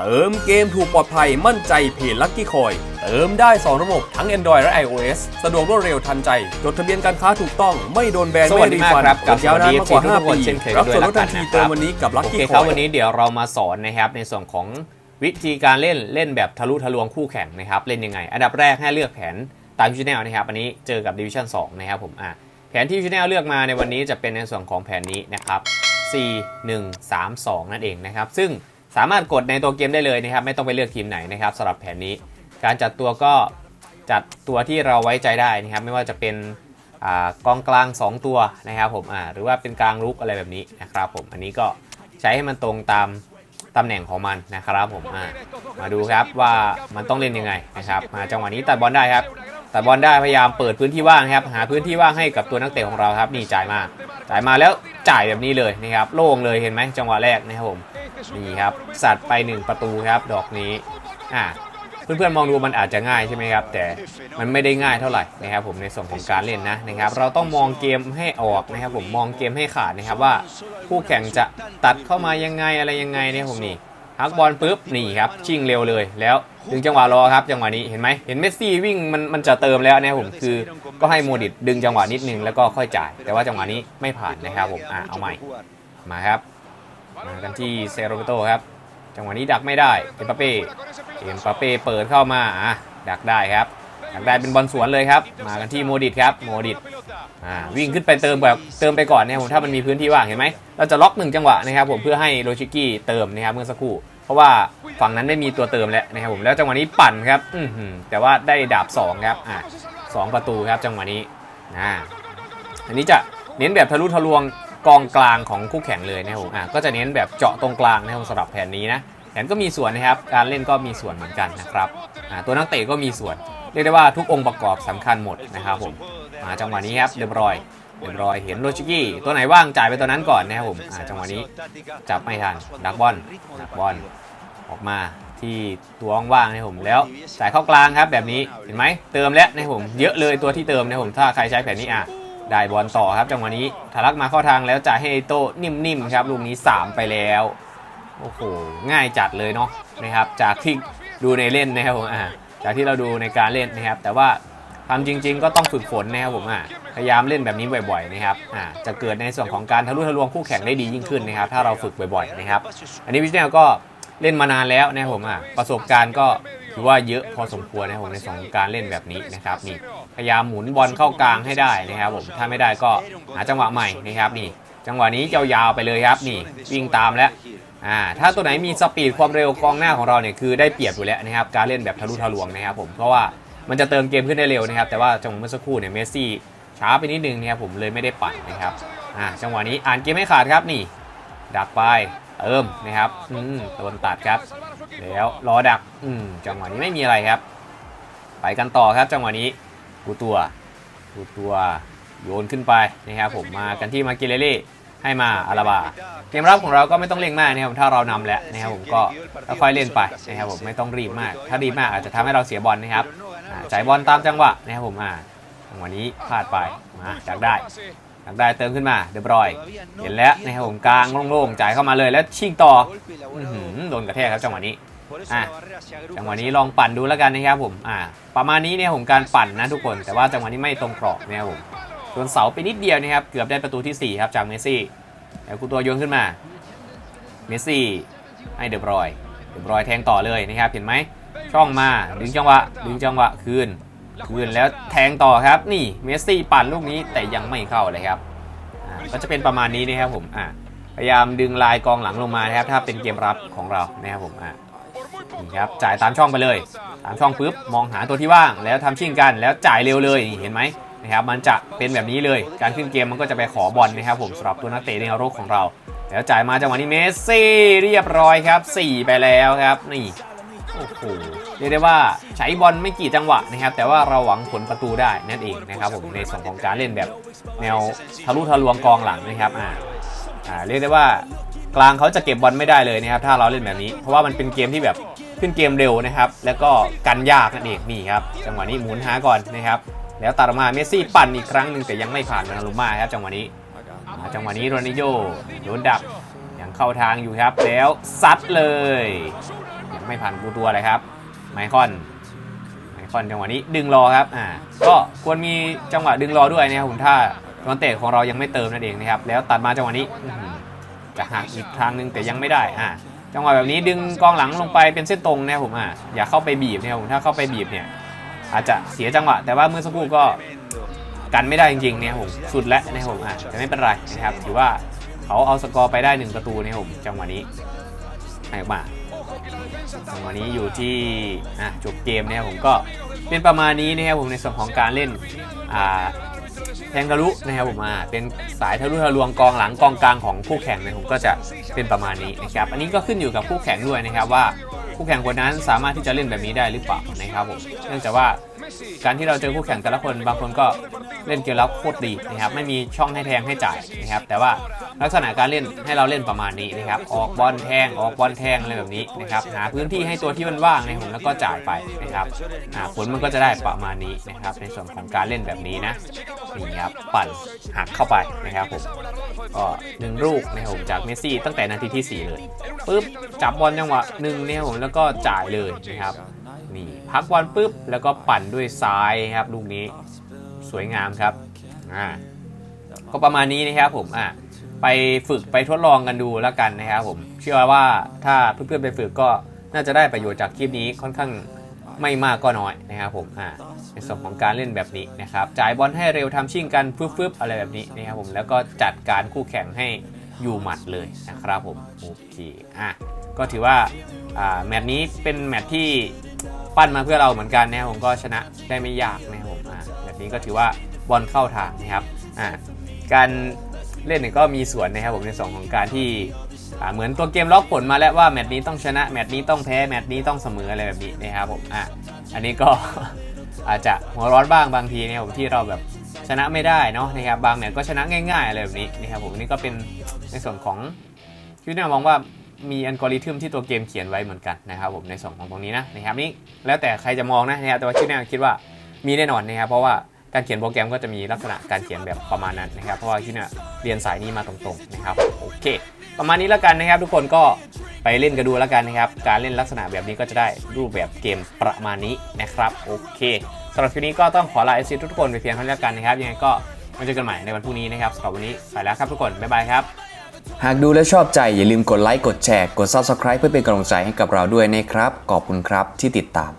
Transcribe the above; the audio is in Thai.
เติมเกมถูกปลอดภัยมั่นใจเพจลัคกี้คอย เติมได้ 2 ระบบทั้ง Android และ iOS สะดวกรวดเร็วทันใจ จดทะเบียนการค้าถูกต้องไม่โดนแบนสวัไม่สดีรีมากฟันครับกดยาวนานมากกว่ากับ5ปีเช่นเคยรับด้วยส่วนลดทันทีแล้วกันนะครับเติมวันนี้กับลัคโอเคกี้คครับอยวันนี้เดี๋ยวเรามาสอนนะครับในส่วนของวิธีการเล่นเล่นแบบทะลุทะลวงคู่แข่งนะครับเล่นยังไง อันดับแรกให้เลือกแผนตามดิวิชั่นนะครับอันนี้เจอกับดิวิชั่น2นะครับผมอะแผนที่ดิวิชั่นเลือกมาในวันนี้จะเป็นในส่วนของแผนนี้นะครับ C 1 3 2 นั่นเองนะครับซึ่ง สามารถกดในตัวเกมได้เลยนะครับ ไม่ต้องไปเลือกทีมไหนนะครับสำหรับแผนนี้ การจัดตัวก็จัดตัวที่เราไว้ใจได้นะครับ ไม่ว่าจะเป็นอกองกลาง 2 ตัวนะครับผมหรือว่าเป็นกลางลุกอะไรแบบนี้นะครับผมอันนี้ก็ใช้ให้มันตรงตามตำแหน่งของมันนะครับผมมาดูครับว่ามันต้องเล่นยังไงนะครับมาจังหวะนี้ตัดบอลได้ครับตัดบอลได้พยายามเปิดพื้นที่ว่างครับหาพื้นที่ว่างให้กับตัวนักเตะของเราครับนี่จ่ายมาจ่ายมาแล้วจ่ายแบบนี้เลยนะครับโล่งเลยเห็นไหมจังหวะแรกนะครับผม นี่ครับสัตว์ไป 1 ประตูครับดอกนี้อ่าเพื่อนๆมองดูมันอาจจะง่ายใช่ไหมครับ แต่มันไม่ได้ง่ายเท่าไหร่นะครับผมในส่วนของการเล่นนะนะครับ เราต้องมองเกมให้ออกนะครับ ผมมองเกมให้ขาดนะครับว่าคู่แข่งจะตัดเข้ามายังไงอะไรยังไงเนี่ยผมนี่ฮักบอลปุ๊บนี่ครับชิงเร็วเลยแล้วดึงจังหวะรอครับจังหวะนี้เห็นไหมเห็นเมสซี่วิ่งมันมันจะเติมแล้วนะครับผมคือก็ให้โมดิตดึงจังหวะนิดนึงแล้วก็ค่อยจ่าย แต่ว่าจังหวะนี้ไม่ผ่านนะครับผมอะเอาใหม่มาครับ มากันที่เซโรเบโตครับ จังหวะนี้ดักไม่ได้เอ็มปาเป้เอ็มปาเป้เปิดเข้ามาอะดักได้ครับดักได้เป็นบอลสวนเลยครับ มากันที่โมดิตครับโมดิตอ่าวิ่งขึ้นไปเติมแบบเติมไปก่อนนะครับผมถ้ามันมีพื้นที่ว่างเห็นไหมเราจะล็อกหนึ่งจังหวะนะครับผมเพื่อให้โรชิกี้เติมนะครับเมื่อสักครู่เพราะว่าฝั่งนั้นไม่มีตัวเติมแล้วนะครับผมแล้วจังหวะนี้ปั่นครับอืแต่ว่าได้ดาบสองครับอะสองประตูครับจังหวะนี้นะอันนี้จะเน้นแบบทะลุทะลวง กองกลางของคู่แข่งเลยนะครับผมอะก็จะเน้นแบบเจาะตรงกลางนะครับสำหรับแผนนี้นะแผนก็มีส่วนนะครับ การเล่นก็มีส่วนเหมือนกันนะครับอะตัวนักเตะก็มีส่วน เรียกได้ว่าทุกองค์ประกอบสำคัญหมดนะครับผมมาจังหวะนี้ครับเรียบร้อยเรียบร้อยเห็นโรชิกี้ตัวไหนว่างจ่ายไปตัวนั้นก่อนนะครับผมอ่าจังหวะนี้จับไม่ทันดักบอลดักบอลออกมาที่ตัวว่างๆนะครับผมแล้วจ่ายเข้ากลางครับแบบนี้เห็นไหมเติมแล้วนะครับผมเยอะเลยตัวที่เติมนะครับผมถ้าใครใช้แผนนี้อะ ได้บอลต่อครับจังหวะนี้ทะลักมาเข้าทางแล้วจ่ายให้โต้นิ่มๆครับลูกนี้ 3 ไปแล้ว โอ้โห ง่ายจัดเลยเนาะนะครับ จากที่ดูในเล่นนะครับผมอ่าจากที่เราดูในการเล่นนะครับ แต่ว่าทำจริง ๆ ก็ต้องฝึกฝนนะครับผมอะพยายามเล่นแบบนี้บ่อยๆนะครับอ่าจะเกิดในส่วนของการทะลุทะลวงคู่แข่งได้ดียิ่งขึ้นนะครับ ถ้าเราฝึกบ่อยๆนะครับ อันนี้พี่แนลก็ เล่นมานานแล้วนะครับผมอะประสบการณ์ก็ถือว่าเยอะพอสมควรนะครับผมในสองการเล่นแบบนี้นะครับนี่พยายามหมุนบอลเข้ากลางให้ได้นะครับผมถ้าไม่ได้ก็หาจังหวะใหม่นะครับนี่ จังหวะนี้ยาวๆไปเลยครับนี่วิ่งตามแล้วอ่าถ้าตัวไหนมีสปีดความเร็วกองหน้าของเราเนี่ยคือได้เปรียบอยู่แล้วนะครับการเล่นแบบทะลุทะลวงนะครับผมเพราะว่ามันจะเติมเกมขึ้นได้เร็วนะครับ แต่ว่าจังหวะเมื่อสักครู่เนี่ยเมสซี่ช้าไปนิดนึงนะครับผมเลยไม่ได้ปั่นนะครับอ่าจังหวะนี้อ่านเกมไม่ขาดครับนี่ดักไป เติมนะครับอืมโดนตัดครับ แล้วรอดักอืมจังหวะนี้ไม่มีอะไรครับ ไปกันต่อครับ จังหวะนี้กูตัวกูตัวโยนขึ้นไปนะครับผมมากันที่มาเกเลเล่ให้มาอาราบาเกมรับของเราก็ไม่ต้องเร่งมากนะครับถ้าเรานำแล้วนะครับผมก็ค่อยเล่นไปนะครับผมไม่ต้องรีบมาก ถ้ารีบมากอาจจะทำให้เราเสียบอลนะครับจ่ายบอลตามจังหวะนะครับผมอ่าจังหวะนี้พลาดไปมาดักได้ ดักได้เติมขึ้นมาเรียบร้อย เห็นแล้วนะครับผมกลางโล่งๆจ่ายเข้ามาเลยแล้วชิงต่ออื้อหือโดนกระแทกครับจังหวะนี้อะจังหวะนี้ลองปั่นดูแล้วกันนะครับผมอ่าประมาณนี้เนี่ยผมการปั่นนะทุกคน แต่ว่าจังหวะนี้ไม่ตรงกรอบนะครับผมโดนเสาไปนิดเดียวนะครับเกือบได้ประตูที่สี่ครับจากเมสซี่แล้วกูตัวโยนขึ้นมาเมสซี่ให้เดบรอยเดบรอยแทงต่อเลยนะครับเห็นไหมช่องมาดึงจังหวะดึงจังหวะคืน คืนแล้วแทงต่อครับ นี่เมสซี่ปั่นลูกนี้แต่ยังไม่เข้าเลยครับก็จะเป็นประมาณนี้นะครับผมอ่าพยายามดึงลายกองหลังลงมานะครับ ถ้าเป็นเกมรับของเรานะครับผมอ่านี่ครับจ่ายตามช่องไปเลย ตามช่องปุ๊บมองหาตัวที่ว่างแล้วทำชิ่งกันแล้วจ่ายเร็วเลยเห็นไหมนะครับมันจะเป็นแบบนี้เลย การขึ้นเกมมันก็จะไปขอบอลนะครับผมสำหรับตัวนักเตะในรุกของเรา แล้วจ่ายมาจังหวะนี้เมสซี่เรียบร้อยครับ 4 ไปแล้วครับนี่ โอ้โหเรียกได้ว่าใช้บอลไม่กี่จังหวะนะครับ แต่ว่าเราหวังผลประตูได้นั่นเองนะครับผมในส่วนของการเล่นแบบแนวทะลุทะลวงกองหลังนะครับอ่าอ่าเรียกได้ว่ากลางเขาจะเก็บบอลไม่ได้เลยนะครับถ้าเราเล่นแบบนี้ เพราะว่ามันเป็นเกมที่แบบขึ้นเกมเร็วนะครับ แล้วก็กันยากนั่นเองนี่ครับจังหวะนี้หมุนหาก่อนนะครับแล้วตัดออกมาเมสซี่ปั่นอีกครั้งหนึ่งแต่ยังไม่ผ่านมานารุม่าครับจังหวะนี้จังหวะนี้โรนิโยโดนดักยังเข้าทางอยู่ครับแล้วซัดเลย ไม่ผ่านกูตัวเลยครับไมคอนไมคอนจังหวะนี้ดึงรอครับอ่าก็ควรมีจังหวะดึงรอด้วยนะครับผมถ้าตอนเตะของเรายังไม่เติมนั่นเองนะครับแล้วตัดมาจังหวะนี้จะหักอีกทางหนึงแต่ยังไม่ได้อ่าจังหวะแบบนี้ดึงกองหลังลงไปเป็นเส้นตรงนะครับผมอ่าอย่าเข้าไปบีบนะครับผมถ้าเข้าไปบีบเนี่ยอาจจะเสียจังหวะ แต่ว่าเมื่อสักครู่ก็กันไม่ได้จริงๆเนี่ยผมสุดแล้วนะครับผมอ่าแต่ไม่เป็นไรนะครับถือว่าเขาเอาสกอร์ไปได้หนึ่งประตูนะครับผมจังหวะนี้ให้ออกมา วันนี้อยู่ที่อะจบเกมนะครับผมก็เป็นประมาณนี้นะครับผมในส่วนของการเล่นอ่าแทงทะลุนะครับผมอ่าเป็นสายทะลุทะลวงกองหลังกองกลางของคู่แข่งนะผมก็จะเป็นประมาณนี้นะครับอันนี้ก็ขึ้นอยู่กับคู่แข่งด้วยนะครับว่าคู่แข่งคนนั้นสามารถที่จะเล่นแบบนี้ได้หรือเปล่านะครับผมเนื่องจากว่าการที่เราเจอคู่แข่งแต่ละคนบางคนก็ เล่นเกมรับโคตรดีนะครับไม่มีช่องให้แทงให้จ่ายนะครับแต่ว่าลักษณะการเล่นให้เราเล่นประมาณนี้นะครับออกบอลแทงออกบอลแทงอะไรแบบนี้นะครับหาพื้นที่ให้ตัวที่มันว่างในผมแล้วก็จ่ายไปนะครับผลมันก็จะได้ประมาณนี้นะครับในส่วนของการเล่นแบบนี้นะนี่ครับปั่นหักเข้าไปนะครับผมก็หนึ่งลูกนะครับผมจากเมสซี่ตั้งแต่นาทีที่ 4 เลยปุ๊บจับบอลจังหวะหนึ่งเนี่ยผมแล้วก็จ่ายเลยนะครับนี่พักบอลปุ๊บแล้วก็ปั่นด้วยซ้ายครับลูกนี้ สวยงามครับอ่าก็ประมาณนี้นะครับผมอะไปฝึกไปทดลองกันดูแล้วกันนะครับผมเชื่อว่าถ้าเพื่อนๆไปฝึกก็น่าจะได้ประโยชน์จากคลิปนี้ค่อนข้างไม่มากก็น้อยนะครับผมอ่าในส่วนของการเล่นแบบนี้นะครับจ่ายบอลให้เร็วทำชิ่งกันฟึบๆอะไรแบบนี้นะครับผมแล้วก็จัดการคู่แข่งให้อยู่หมัดเลยนะครับผมโอเคอะก็ถือว่าอ่าแมตช์นี้เป็นแมตช์ที่ปั้นมาเพื่อเราเหมือนกันนะครับผมก็ชนะได้ไม่ยากนะครับผม แบบนี้ก็ถือว่าบอลเข้าทางนะครับการเล่นเนี่ยก็มีส่วนนะครับผมในส่วนของการที่เหมือนตัวเกมล็อกผลมาแล้วว่าแมตช์นี้ต้องชนะแมตช์นี้ต้องแพ้แมตช์นี้ต้องเสมออะไรแบบนี้นะครับผมอะอันนี้ก็อาจจะหัวร้อนบ้างบางทีนะครับผมที่เราแบบชนะไม่ได้เนาะนะครับบางแมตช์ก็ชนะง่ายๆอะไรแบบนี้นะครับผมนี่ก็เป็นในส่วนของที่น่ามองว่ามีอัลกอริทึมที่ตัวเกมเขียนไว้เหมือนกันนะครับผมในส่วนของตรงนี้นะนะครับนี่แล้วแต่ใครจะมองนะนะครับแต่ว่าชื่อแนวคิดว่า มีแน่นอนนะครับเพราะว่าการเขียนโปรแกรมก็จะมีลักษณะการเขียนแบบประมาณนั้นนะครับ เพราะว่าที่เนี่ยเรียนสายนี้มาตรงๆนะครับโอเค ประมาณนี้แล้วกันนะครับ ทุกคนก็ไปเล่นกันดูแล้วกันนะครับ การเล่นลักษณะแบบนี้ก็จะได้รูปแบบเกมประมาณนี้นะครับโอเคสำหรับคลิปนี้ก็ต้องขอลาเอซีทุกคนไปเพียงเท่านี้แล้วกันนะครับยังไงก็มาเจอกันใหม่ในวันพรุ่งนี้นะครับสำหรับวันนี้ไปแล้วครับทุกคนบ๊ายบายครับหากดูแล้วชอบใจอย่าลืมกดไลค์กดแชร์กด Subscribe เพื่อเป็นกำลังใจให้กับเราด้วยนะครับขอบคุณครับที่ติดตาม